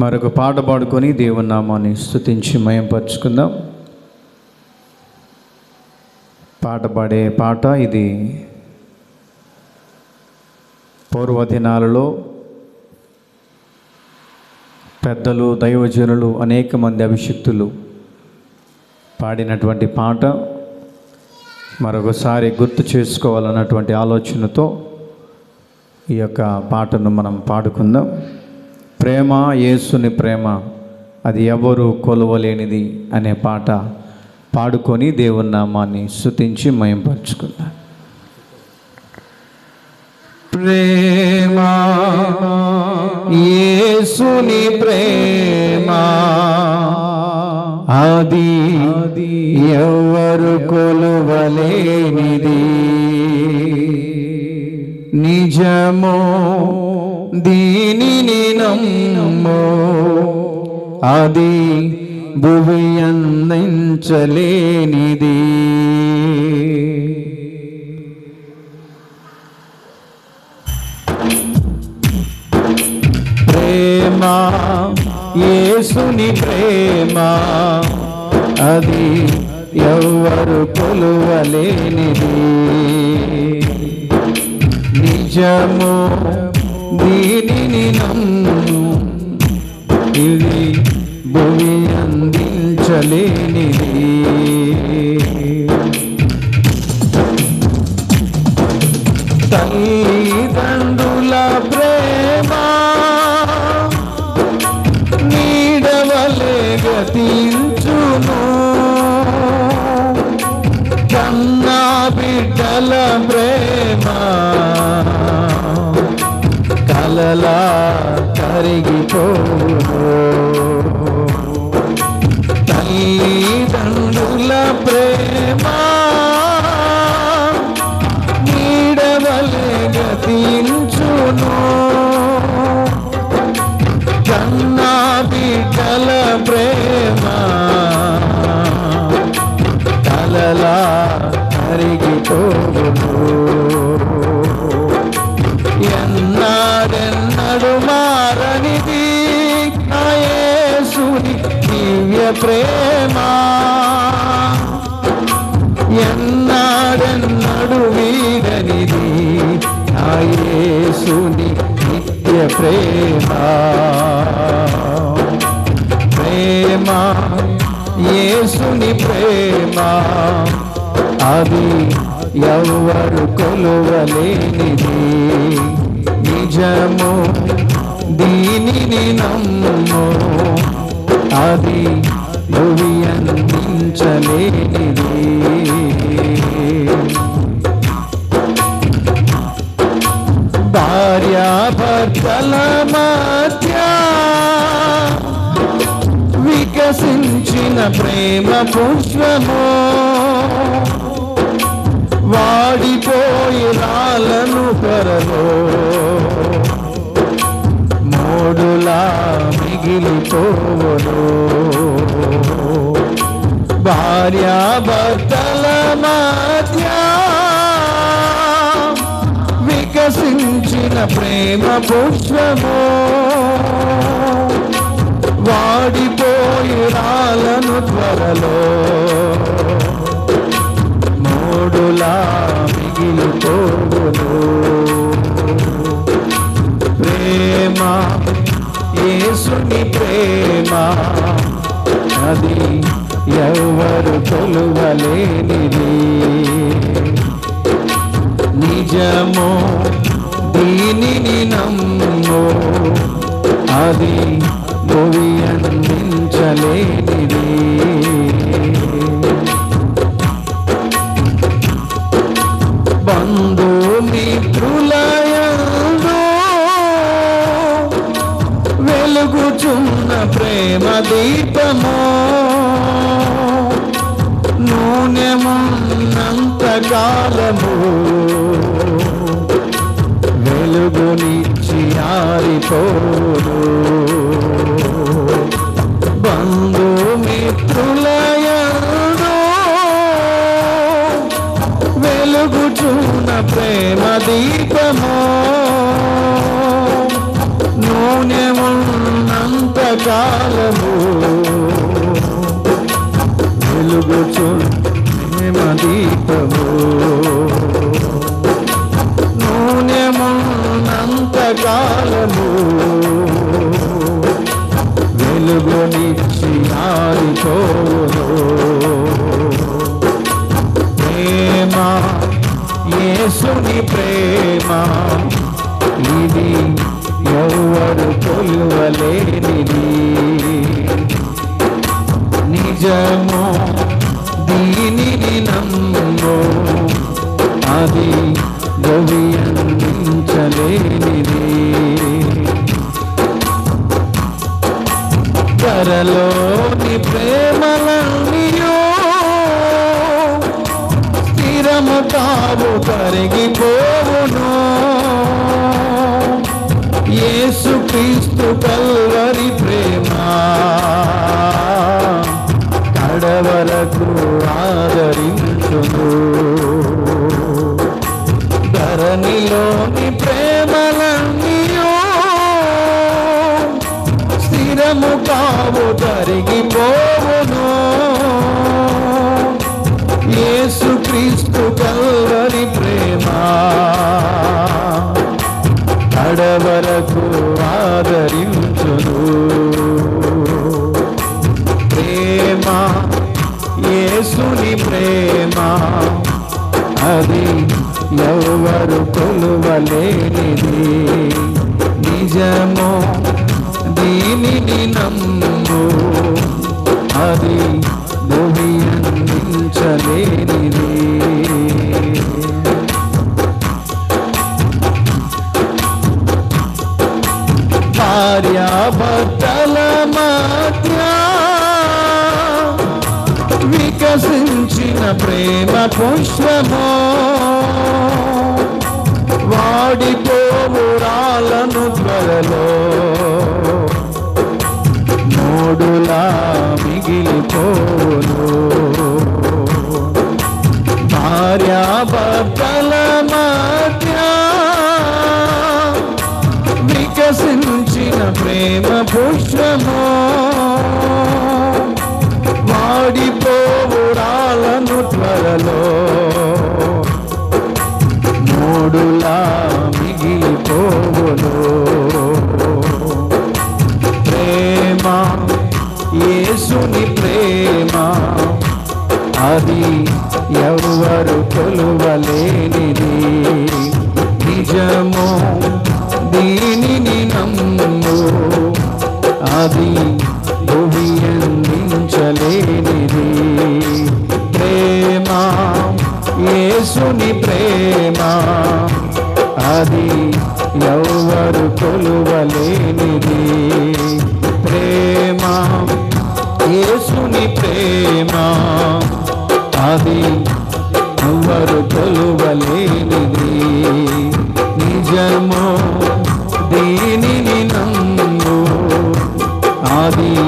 మరొక పాట పాడుకొని దేవుని నామాన్ని స్థుతించి మయంపరుచుకుందాం. పాట పాడే పాట ఇది. పూర్వదినాలలో పెద్దలు దైవజనులు అనేక మంది అభిషిక్తులు పాడినటువంటి పాట మరొకసారి గుర్తు చేసుకోవాలన్నటువంటి ఆలోచనతో ఈ యొక్క పాటను మనం పాడుకుందాం. ప్రేమ యేసుని ప్రేమ అది ఎవరు కొలవలేనిది అనే పాట పాడుకొని దేవుని నామాన్ని శుతించి మయంపరుచుకుందాం. ప్రేమ యేసుని ప్రేమ అది ఎవరు కొలువలేనిది? నిజమో దీనిని నమ్మో అది భువి అందించలేనిది ప్రేమ యేసుని ప్రేమ అది ఎవరు కొలువలేనిది. నిజము దీనిని నమ్ము. ఇది భూమి అందించలేనిది. తల్లిదండ్రుల ప్రేమ నీడవలే గతించును. కన్నా బిడ్డల ప్రేమ దివ్య ప్రేమ. ఎన్నాడెన్నడు వీడనిది? ఆ నిత్య ప్రేమ. ప్రేమ యేసుని ప్రేమ. అది ఎవరు కొలువలేనిది. నిజము దీనిని నమ్ము. అది భువి అందించలేనిది భార్యాభర్తల మధ్య వికసించిన ప్రేమ పుష్పము వాడిపోయి రాలను పరలో మోడులా మిగిలిపోవను భార్యాభర్తల మధ్య వికసించిన ప్రేమ పుష్పము. వాడిపోయి రాలను త్వరలో. మూడులా మిగిలిపోవును. ప్రేమ దేవుని ప్రేమ. అది ఎవరు కొలువలేనిది. నిజమో దీనిని నమ్మో. అది భువి అందించలేనిది. ప్రేమ దీపము. నూనెమున్నంత కాలము వెలుగునిచ్చి ఆరిపోరు బంధుమిత్రులయందు వెలుగుచున్న ప్రేమ దీపము. నూనె కాలము వెలుగుచు ప్రేమ దీపము నూనెమున్నంత కాలము వెలుగునిచ్చి ఆరిపోను ప్రేమ యేసుని ప్రేమ ఇది ఎవరు కొలువలేనిది. నిజము దీనిని నమ్ము అది గవి గవియందించలేనిది ధరలోని ప్రేమలన్నీయో స్థిరము కావు కరిగిపోవు క్రీస్తు కల్వరి ప్రేమ. కడవలకు ఆదరించును. ధరణిలోని ప్రేమలన్నీయో స్థిరము కావు జరిగిపోవును. యేసు క్రీస్తు కల్వరి ఎవరు కొలువలేనిది. నిజమో దీనిని నమ్ము. అది భూమించలేనిది భార్యాభర్తల మధ్య వికసించిన ప్రేమ పుష్పమో వాడిపోవురాలను త్వరలో మూడులా మిగిలిపోను. భార్యాభర్తల మధ్య వికసించిన ప్రేమ పుష్పమో యేసుని ప్రేమ. అది ఎవరు కొలువలేనిది. నిజము దీనిని నమ్ము. అది భువియందించలేనిది ప్రేమ యేసుని ప్రేమ. అది ఎవరు కొలువలేనిది. ప్రేమ? అది ఎవరు కొలువలేనిది. నిజమో దీనిని నమ్ము. అది